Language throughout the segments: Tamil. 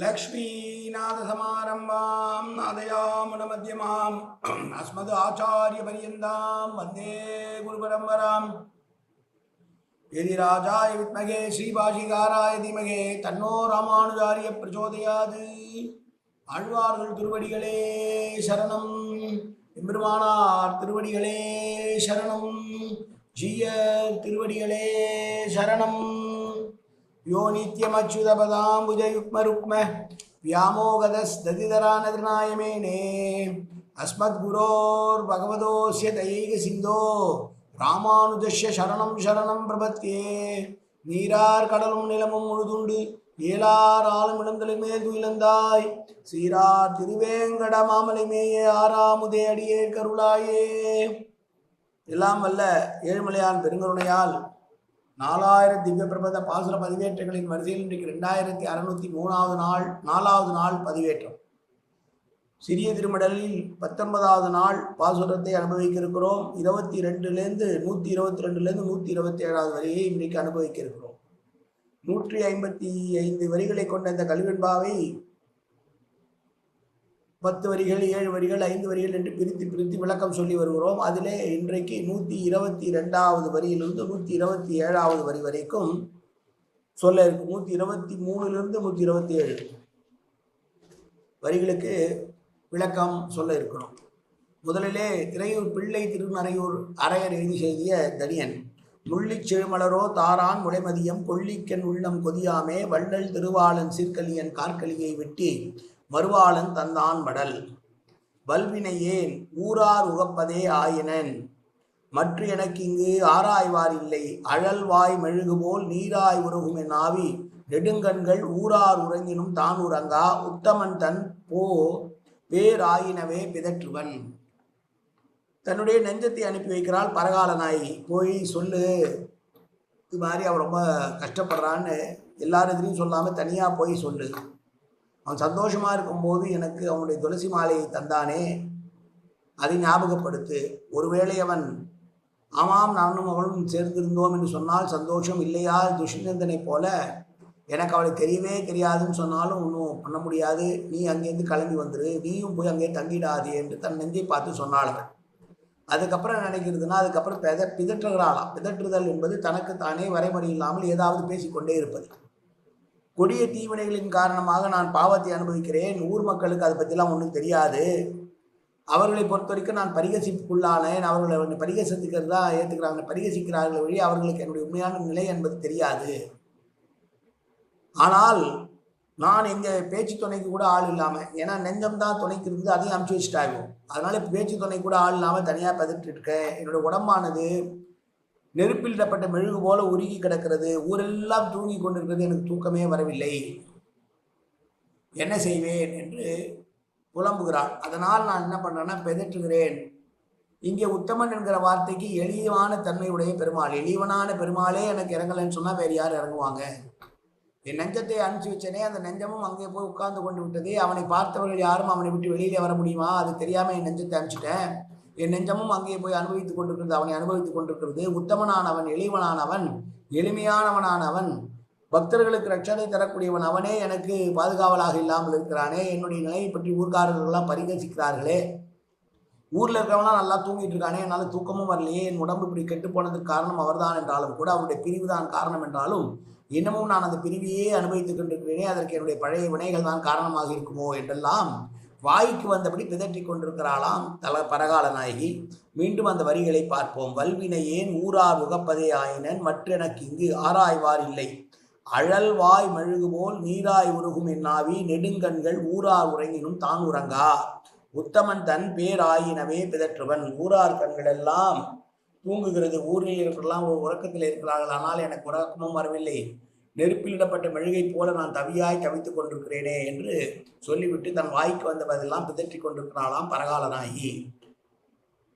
லக்ஷ்மீநாதசமாரம்பாம் நாதயாமுனமத்தியமாம் அஸ்மது ஆச்சாரிய பரியந்தாம் வந்தே குரு பரம்பராம் எதி ராஜாய வித்மகே ஸ்ரீபாஷிகாராய தீமகே தன்னோ ராமானுஜாரிய பிரச்சோதையாது. ஆழ்வார்கள் திருவடிகளே சரணம். எம்பெருமானார் திருவடிகளே சரணம். ஜீய திருவடிகளே சரணம். யோ நித்யமச்சுதபதாம்புஜயுக்மருக்ம வியாமோகதஸ்ததிதரானதிருநாயமேனே அஸ்மத்குரோர் பகவதோஸ்ய தயைக சிந்தோ ராமானுஜஸ்ய சரணம் சரணம் பிரபத்தியே நீரார் கடலும் நிலமும் முழுதுண்டு ஏலார் ஆளும் இடங்களில் மேது இழந்தாய் சீரார் திருவேங்கட மாமலைமேயே ஆறாமுதே அடியே கருளாயே எல்லாம் வல்ல ஏழ்மலையான் பெருங்கருணையால் நாலாயிரம் திவ்ய பிரபத பாசுர பதிவேற்றங்களின் வரிசையில் இன்றைக்கு ரெண்டாயிரத்தி அறுநூத்தி மூணாவது நாள் நாலாவது நாள் பதிவேற்றம். சிறிய திருமடலில் பத்தொன்பதாவது நாள் பாசுரத்தை அனுபவிக்க இருக்கிறோம் இருபத்தி ரெண்டுலேருந்து நூற்றி இருபத்தி ரெண்டுலேருந்து நூற்றி இருபத்தி ஏழாவது வரையை இன்றைக்கு அனுபவிக்க இருக்கிறோம் நூற்றி ஐம்பத்தி ஐந்து வரிகளை கொண்ட இந்த கல்வெண்பாவை பத்து வரிகள் ஏழு வரிகள் ஐந்து வரிகள் என்று பிரித்து பிரித்து விளக்கம் சொல்லி வருகிறோம். அதிலே இன்றைக்கு நூற்றி இருபத்தி ரெண்டாவது வரியிலிருந்து நூற்றி இருபத்தி ஏழாவது வரி வரைக்கும் சொல்ல இருக்கு. நூற்றி இருபத்தி மூணுலேருந்து நூற்றி இருபத்தி ஏழு வரிகளுக்கு விளக்கம் சொல்ல இருக்கிறோம். முதலிலே திரையூர் பிள்ளை திருநறையூர் அரையர் எழுதி செய்திய தனியன் முள்ளிச் செழுமலரோ தாரான் முளைமதியம் கொள்ளிக்கன் உள்ளம் கொதியாமே வள்ளல் திருவாளன் சீர்கலியன் கார்கலியை வெட்டி மறுவாளன் தந்தான் மடல். வல்வினையேன் ஊரார் உகப்பதே ஆயினன். மற்ற எனக்கு இங்கு ஆராய்வார் இல்லை. அழல்வாய் மெழுகுபோல் நீராய் உருகும் என் ஆவி. நெடுங்கண்கள் ஊரார் உறங்கினும் தான் உறங்கா. உத்தமன் தன் போ பேராயினவே பிதற்றுவன். தன்னுடைய நெஞ்சத்தை அனுப்பி வைக்கிறாள் பரகால போய் சொல்லு. இது மாதிரி அவன் ரொம்ப கஷ்டப்படுறான்னு எல்லாரும் சொல்லாமல் தனியாக போய் சொல்லு. அவன் சந்தோஷமாக இருக்கும்போது எனக்கு அவனுடைய துளசி மாலையை தந்தானே. அதை ஞாபகப்படுத்து ஒருவேளை அவன் ஆமாம் நானும் அவளும் சேர்ந்திருந்தோம் என்று சொன்னால் சந்தோஷம் இல்லையா? துஷ்நந்தனை போல எனக்கு அவளை தெரியவே தெரியாதுன்னு சொன்னாலும் ஒன்றும் பண்ண முடியாது. நீ அங்கேருந்து கிளம்பி வந்துரு. நீயும் போய் அங்கே தங்கிடாது என்று தன் நெஞ்சை பார்த்து சொன்னாள் அதுக்கப்புறம் நினைக்கிறதுனா அதுக்கப்புறம் பித பிதற்றுகிறாளாம். பிதற்றுதல் என்பது தனக்கு தானே வரைமுறை இல்லாமல் ஏதாவது பேசிக்கொண்டே இருப்பது. கொடிய தீவினைகளின் காரணமாக நான் பாவத்தை அனுபவிக்கிறேன். ஊர் மக்களுக்கு அதை பற்றிலாம் ஒன்றும் தெரியாது. அவர்களை பொறுத்த வரைக்கும் நான் பரிகசிப்புக்குள்ளானேன். அவர்களை வந்து பரிகசித்துக்கிறது தான் ஏற்றுக்கிறாங்க பரிகசிக்கிறார்கள் வழி அவர்களுக்கு என்னுடைய உண்மையான நிலை என்பது தெரியாது. ஆனால் நான் எங்கள் பேச்சு துணைக்கு கூட ஆள் இல்லாமல் ஏன்னா நெஞ்சம் தான் துணைக்கு இருந்து அதையும் அமுச்சு வச்சுட்டாகும் அதனால் பேச்சு துணை கூட ஆள் இல்லாமல் தனியாக பதிட்டு இருக்கேன் என்னோட உடம்பானது நெருப்பிலிடப்பட்ட மெழுகு போல உருகி கிடக்கிறது. ஊரெல்லாம் தூங்கி கொண்டிருக்கிறது. எனக்கு தூக்கமே வரவில்லை. என்ன செய்வேன் என்று புலம்புகிறான் அதனால் நான் என்ன பண்ணுறேன்னா பெதற்றுகிறேன். இங்கே உத்தமன் என்கிற வார்த்தைக்கு எளியவான தன்மையுடைய பெருமாள். எளியவனான பெருமாளே எனக்கு இறங்கலைன்னு சொன்னால் வேறு யார் இறங்குவாங்க? என் நெஞ்சத்தை அனுப்பிச்சு வச்சனே அந்த நெஞ்சமும் அங்கே போய் உட்கார்ந்து கொண்டு விட்டது. அவனை பார்த்தவர்கள் யாரும் அவனை விட்டு வெளியிலே வர முடியுமா? அது தெரியாமல் என் நெஞ்சத்தை அனுப்பிச்சிட்டேன். என் நெஞ்சமும் அங்கே போய் அனுபவித்துக் கொண்டிருக்கிறது அவனை அனுபவித்துக் கொண்டிருக்கிறது. உத்தமனானவன் எளிவனானவன் எளிமையானவனானவன். பக்தர்களுக்கு ரட்சனை தரக்கூடியவன் அவனே எனக்கு பாதுகாவலாக இல்லாமல் இருக்கிறானே. என்னுடைய நிலையை பற்றி ஊர்காரர்கள்லாம் பரிகசிக்கிறார்களே ஊரில் இருக்கிறவங்களாம் நல்லா தூங்கிட்டு இருக்கானே என்னால் தூக்கமும் வரலையே என் உடம்பு இப்படி கெட்டு போனதுக்கு காரணம் அவர்தான் என்றாலும் கூட அவருடைய பிரிவு தான் காரணம் என்றாலும் இன்னமும் நான் அந்த பிரிவையே அனுபவித்துக் கொண்டிருக்கிறேனே அதற்கு என்னுடைய பழைய வினைகள் தான் காரணமாக இருக்குமோ என்றெல்லாம் வாய்க்கு வந்தபடி பிதற்றி கொண்டிருக்கிறாளாம் தல பரகால நாயகி. மீண்டும் அந்த வரிகளை பார்ப்போம். வல்வினையேன் ஊரார் உகப்பதே ஆயினன்? மற்றெனக்கு இங்கு ஆராய்வார் இல்லை. அழல் வாய் மழுகுபோல் நீராய் உருகும் என்னாவி நெடுங்கண்கள் ஊரார் உறங்கினும் தான் உறங்கா. உத்தமன் தன் பேராயினவே பிதற்றுவன். ஊரார் கண்களெல்லாம் தூங்குகிறது. ஊரில் இருக்கிறலாம் ஒரு உறக்கத்தில் இருக்கிறார்கள். ஆனால் எனக்கு உறக்கமும் வரவில்லை. நெருப்பிலிடப்பட்ட மெழுகை போல நான் தவியாய் தவித்துக் கொண்டிருக்கிறேனே என்று சொல்லிவிட்டு தன் வாய்க்கு வந்தவதெல்லாம் பிதற்றி கொண்டிருக்கிறாளாம் பரகாலனாகி.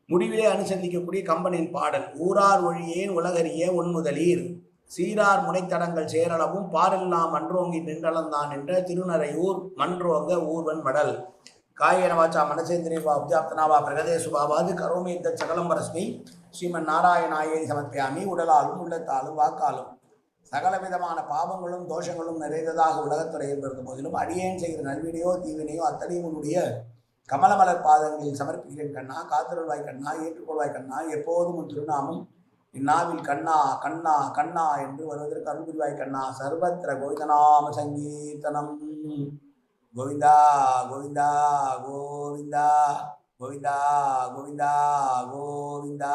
முடிவிலே அனுசந்திக்கக்கூடிய கம்பனின் பாடல் ஊரார் ஒழியேன் உலகறிய உன்முதலீர். சீரார் முனைத்தடங்கள் சேரளவும் பாரெல்லாம் மன்றோங்கி நின்றளந்தான் என்ற திருநரையூர் மன்றோங்க ஊர்வன் மடல். காயேன வாச்சா மனசேந்திரே வா உத்யாப்தனாவா பிரகதேசு பாவாது சகலம் பரஸ்மி ஸ்ரீமன் நாராயணாயை சமர்ப்பியாமி. உடலாலும் உள்ளத்தாலும் வாக்காலும். சகல விதமான பாவங்களும் தோஷங்களும் நிறைந்ததாக உலகத்துறையில் இருந்த போதிலும் அடியேன் செய்கிற நல்வினையோ தீவினையோ அத்தனையும் உன்னுடைய கமலமலர் பாதங்களில் சமர்ப்பிக்கிறேன் கண்ணா. காத்திருள்வாய் கண்ணா ஏற்றுக்கொள்வாய் கண்ணா. எப்போதும் உன் திருநாமம் இந்நாவில் கண்ணா கண்ணா கண்ணா என்று வருவதற்கு அருள்புரிவாய் கண்ணா. சர்வத்திர கோவிந்தநாம சங்கீர்த்தனம். கோவிந்தா கோவிந்தா கோவிந்தா கோவிந்தா கோவிந்தா கோவிந்தா.